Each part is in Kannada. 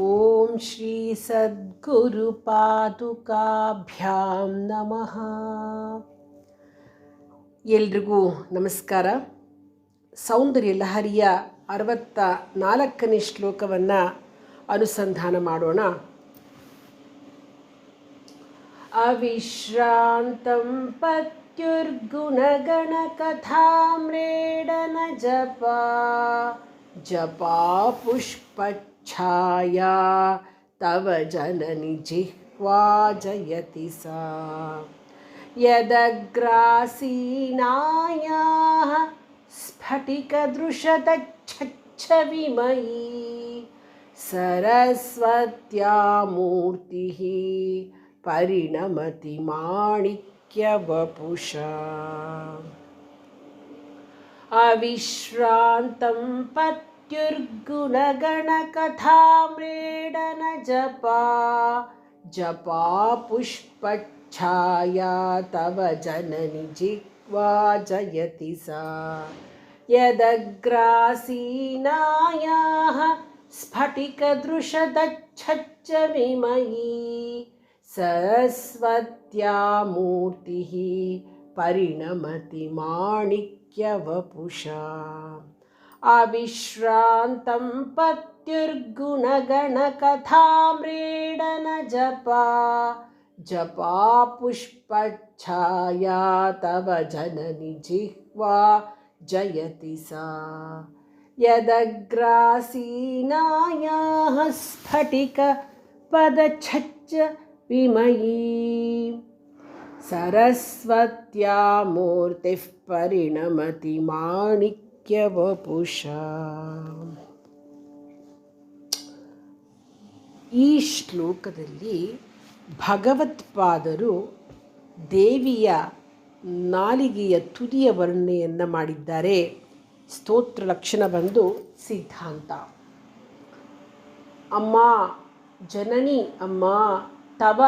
ಓಂ ಶ್ರೀ ಸದ್ಗುರು ಪಾದುಕಾಭ್ಯಾಂ ನಮಃ ಎಲ್ರಿಗೂ ನಮಸ್ಕಾರ. ಸೌಂದರ್ಯ ಲಹರಿಯ ಅರವತ್ತ ನಾಲ್ಕನೇ ಶ್ಲೋಕವನ್ನು ಅನುಸಂಧಾನ ಮಾಡೋಣ. ಅವಿಶ್ರಾಂತಂ ಪತ್ಯುರ್ಗುಣಗಣಕಥಾಮ್ರೇಡನ ಜಪ, ಜಪಾ छाया तव जननी जिह्वा जयति सा। यदग्रासीनायाः स्फटिकदृशतच्छच्छविमयी सरस्वत्या मूर्तिः परिणमति माणिक्यवपुषा अविश्रान्तं पत् पत्युर्गुणगणकथाम्रेडनजपा जपा पुष्पच्छाया तव जननि जिह्वा जयति सा। यदग्रासीनायाः स्फटिकदृशदच्छच्च विमयी सरस्वत्या मूर्तिः परिणमति माणिक्यवपुषा अविश्रान्तं पत्युर्गुणगणकथाम्रेडनजपा। जपा पुष्पच्छाया तव जननि जिह्वा जयति सा। यदग्रासीनायाः स्फटिकपदच्छच्च विमयी। सरस्वत्या मूर्तिः परिणमति ವಪುಷ ಈ ಶ್ಲೋಕದಲ್ಲಿ ಭಗವತ್ಪಾದರು ದೇವಿಯ ನಾಲಿಗೆಯ ತುದಿಯ ವರ್ಣೆಯನ್ನು ಮಾಡಿದ್ದಾರೆ. ಸ್ತೋತ್ರ ಲಕ್ಷಣ ಬಂದು ಸಿದ್ಧಾಂತ. ಅಮ್ಮ, ಜನನಿ ಅಮ್ಮ, ತವ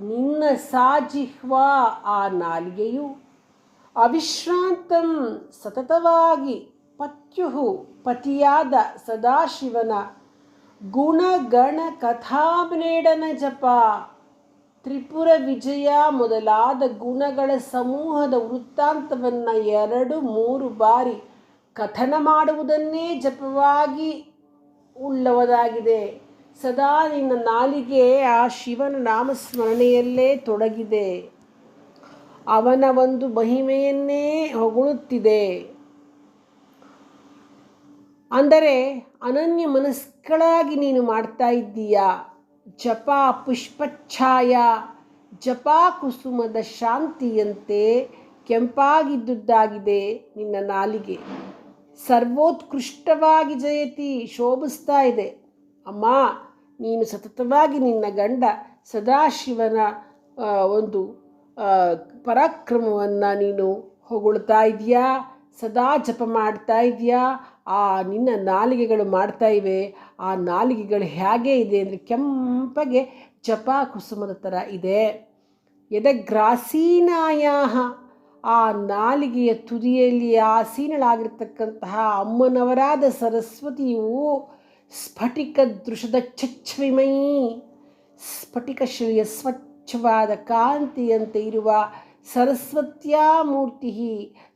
ನಿನ್ನ ಸಾಜಿಹ್ವಾ ಆ ನಾಲಿಗೆಯು ಅವಿಶ್ರಾಂತಂ ಸತತವಾಗಿ ಪತ್ಯು ಪತಿಯಾದ ಸದಾಶಿವನ ಗುಣಗಣ ಕಥಾಮ್ನೇಡನ ಜಪ. ತ್ರಿಪುರ ವಿಜಯ ಮೊದಲಾದ ಗುಣಗಳ ಸಮೂಹದ ವೃತ್ತಾಂತವನ್ನು ಎರಡು ಮೂರು ಬಾರಿ ಕಥನ ಮಾಡುವುದನ್ನೇ ಜಪವಾಗಿ ಉಳ್ಳವದಾಗಿದೆ. ಸದಾ ನಿನ್ನ ನಾಲಿಗೆ ಆ ಶಿವನ ನಾಮಸ್ಮರಣೆಯಲ್ಲೇ ತೊಡಗಿದೆ. ಅವನ ಒಂದು ಮಹಿಮೆಯನ್ನೇ ಹೊಗಳುತ್ತಿದೆ. ಅಂದರೆ ಅನನ್ಯ ಮನಸ್ಕಳಾಗಿ ನೀನು ಮಾಡ್ತಾ ಇದ್ದೀಯಾ? ಜಪ ಪುಷ್ಪಚ್ಛಾಯ, ಜಪ ಕುಸುಮದ ಶಾಂತಿಯಂತೆ ಕೆಂಪಾಗಿದ್ದುದ್ದಾಗಿದೆ ನಿನ್ನ ನಾಲಿಗೆ. ಸರ್ವೋತ್ಕೃಷ್ಟವಾಗಿ ಜಯತಿ, ಶೋಭಿಸ್ತಾ ಇದೆ. ಅಮ್ಮ, ನೀನು ಸತತವಾಗಿ ನಿನ್ನ ಗಂಡ ಸದಾಶಿವನ ಒಂದು ಪರಾಕ್ರಮವನ್ನು ನೀನು ಹೊಗಳ್ತಾ ಇದೆಯಾ ಸದಾ ಜಪ ಮಾಡ್ತಾ ಇದೆಯಾ? ಆ ನಿನ್ನ ನಾಲಿಗೆಗಳು ಮಾಡ್ತಾ ಇವೆ. ಆ ನಾಲಿಗೆಗಳು ಹೇಗೆ ಇದೆ ಅಂದರೆ ಕೆಂಪಗೆ ಜಪ ಕುಸುಮದ ಥರ ಇದೆ. ಎದಗ್ರಾಸೀನಾಯ ಆ ನಾಲಿಗೆಯ ತುದಿಯಲ್ಲಿ ಆಸೀನಳಾಗಿರ್ತಕ್ಕಂತಹ ಅಮ್ಮನವರಾದ ಸರಸ್ವತಿಯು ಸ್ಫಟಿಕ ದೃಶದ ಚಚ್ಚವಿಮಯಿ ಸ್ಫಟಿಕ ಶ್ರೀಯ ಸ್ವಚ್ಛವಾದ ಕಾಂತಿಯಂತೆ ಇರುವ ಸರಸ್ವತ್ಯಾ ಮೂರ್ತಿ,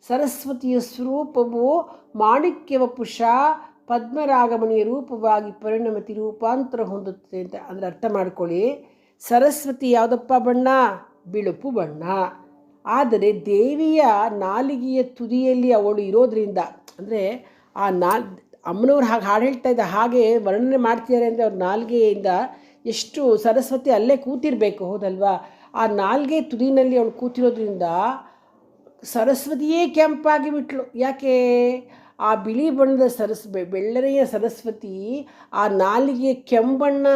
ಸರಸ್ವತಿಯ ಸ್ವರೂಪವು ಮಾಣಿಕ್ಯವಪುಷ ಪದ್ಮರಾಗಮಣಿಯ ರೂಪವಾಗಿ ಪರಿಣಮತಿ ರೂಪಾಂತರ ಹೊಂದುತ್ತದೆ ಅಂತ ಅಂದರೆ ಅರ್ಥ ಮಾಡ್ಕೊಳ್ಳಿ. ಸರಸ್ವತಿ ಯಾವುದಪ್ಪ ಬಣ್ಣ? ಬಿಳುಪು ಬಣ್ಣ. ಆದರೆ ದೇವಿಯ ನಾಲಿಗೆಯ ತುದಿಯಲ್ಲಿ ಅವಳು ಇರೋದ್ರಿಂದ, ಅಂದರೆ ಆ ನಾಲ್, ಅಮ್ಮನವ್ರು ಹಾಗೆ ಹಾಡು ಹೇಳ್ತಾ ಇದ್ದ ಹಾಗೆ ವರ್ಣನೆ ಮಾಡ್ತಿದ್ದಾರೆ ಅಂದರೆ ಅವ್ರ ನಾಲ್ಗೆಯಿಂದ ಎಷ್ಟು ಸರಸ್ವತಿ ಅಲ್ಲೇ ಕೂತಿರಬೇಕು, ಹೌದಲ್ವಾ? ಆ ನಾಲ್ಗೆ ತುದಿನಲ್ಲಿ ಅವಳು ಕೂತಿರೋದ್ರಿಂದ ಸರಸ್ವತಿಯೇ ಕೆಂಪಾಗಿ ಬಿಟ್ಲು. ಯಾಕೆ? ಆ ಬಿಳಿ ಬಣ್ಣದ ಸರಸ್ ಬೆಳ್ಳನೆಯ ಸರಸ್ವತಿ ಆ ನಾಲಿಗೆ ಕೆಂಬಣ್ಣ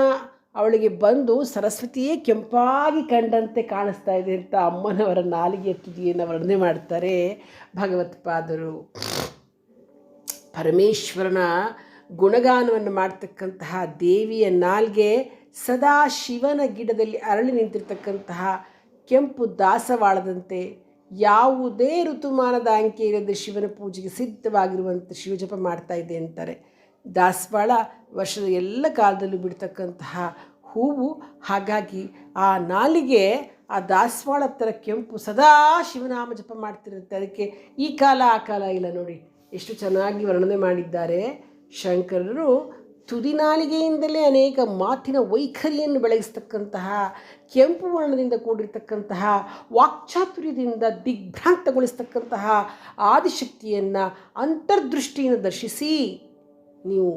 ಅವಳಿಗೆ ಬಂದು ಸರಸ್ವತಿಯೇ ಕೆಂಪಾಗಿ ಕಂಡಂತೆ ಕಾಣಿಸ್ತಾ ಇದೆ ಅಂತ ಅಮ್ಮನವರ ನಾಲಿಗೆಯ ತುದಿಯನ್ನು ವರ್ಣನೆ ಮಾಡ್ತಾರೆ ಭಗವತ್ಪಾದರು. ಪರಮೇಶ್ವರನ ಗುಣಗಾನವನ್ನು ಮಾಡ್ತಕ್ಕಂತಹ ದೇವಿಯ ನಾಲ್ಗೆ ಸದಾ ಶಿವನ ಗಿಡದಲ್ಲಿ ಅರಳಿ ನಿಂತಿರ್ತಕ್ಕಂತಹ ಕೆಂಪು ದಾಸವಾಳದಂತೆ ಯಾವುದೇ ಋತುಮಾನದ ಅಂಕೆ ಇಲ್ಲದೆ ಶಿವನ ಪೂಜೆಗೆ ಸಿದ್ಧವಾಗಿರುವಂಥ ಶಿವಜಪ ಮಾಡ್ತಾ ಇದೆ ಅಂತಾರೆ. ದಾಸವಾಳ ವರ್ಷದ ಎಲ್ಲ ಕಾಲದಲ್ಲೂ ಬಿಡ್ತಕ್ಕಂತಹ ಹೂವು, ಹಾಗಾಗಿ ಆ ನಾಲಿಗೆ, ಆ ದಾಸವಾಳ ಥರ ಕೆಂಪು ಸದಾ ಶಿವನಾಮ ಜಪ ಮಾಡ್ತಿರುತ್ತೆ. ಅದಕ್ಕೆ ಈ ಕಾಲ, ಆ ಕಾಲ ಇಲ್ಲ ನೋಡಿ. ಎಷ್ಟು ಚೆನ್ನಾಗಿ ವರ್ಣನೆ ಮಾಡಿದ್ದಾರೆ. ಶಂಕರರು ತುದಿನಾಲಿಗೆಯಿಂದಲೇ ಅನೇಕ ಮಾತಿನ ವೈಖರಿಯನ್ನು ಬೆಳಗಿಸ್ತಕ್ಕಂತಹ ಕೆಂಪು ವರ್ಣದಿಂದ ಕೂಡಿರ್ತಕ್ಕಂತಹ, ವಾಕ್ಚಾತುರ್ಯದಿಂದ ದಿಗ್ಭ್ರಾಂತಗೊಳಿಸ್ತಕ್ಕಂತಹ ಆದಿಶಕ್ತಿಯನ್ನು ಅಂತರ್ದೃಷ್ಟಿಯನ್ನು ದರ್ಶಿಸಿ ನೀವು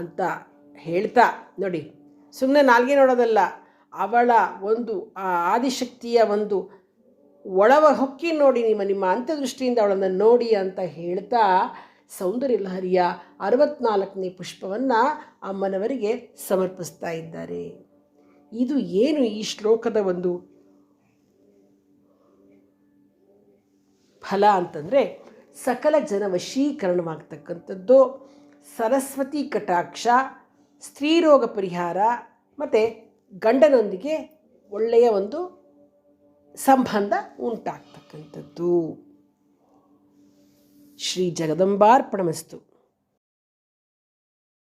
ಅಂತ ಹೇಳ್ತಾ ನೋಡಿ. ಸುಮ್ಮನೆ ನಾಲ್ಗೆ ನೋಡೋದಲ್ಲ, ಅವಳ ಒಂದು ಆ ಆದಿಶಕ್ತಿಯ ಒಂದು ಒಳವ ಹೊಕ್ಕಿ ನೋಡಿ ನಿಮ್ಮ ನಿಮ್ಮ ಅಂತರ್ದೃಷ್ಟಿಯಿಂದ ಅವಳನ್ನು ನೋಡಿ ಅಂತ ಹೇಳ್ತಾ ಸೌಂದರ್ಯ ಲಹರಿಯ ಅರವತ್ನಾಲ್ಕನೇ ಪುಷ್ಪವನ್ನು ಅಮ್ಮನವರಿಗೆ ಸಮರ್ಪಿಸ್ತಾ ಇದ್ದಾರೆ. ಇದು ಏನು ಈ ಶ್ಲೋಕದ ಒಂದು ಫಲ ಅಂತಂದರೆ ಸಕಲ ಜನ ವಶೀಕರಣವಾಗ್ತಕ್ಕಂಥದ್ದು. ಸರಸ್ವತಿ ಕಟಾಕ್ಷ ಸ್ತ್ರೀರೋಗ ಪರಿಹಾರ ಮತ್ತು ಗಂಡನೊಂದಿಗೆ ಒಳ್ಳೆಯ ಒಂದು ಸಂಬಂಧ ಉಂಟಾಗ್ತಕ್ಕಂಥದ್ದು. ஸ்ரீ ஜெகதம்பார்ப்பணமஸ்து.